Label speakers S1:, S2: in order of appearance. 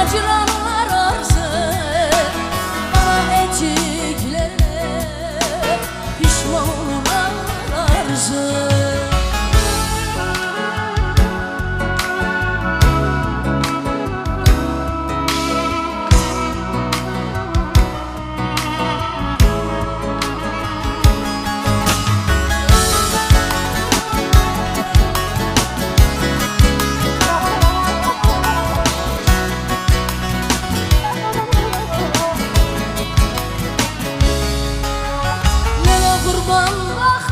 S1: Hatıralar arzı Bana ah, etiklerle Pişman หวังว่า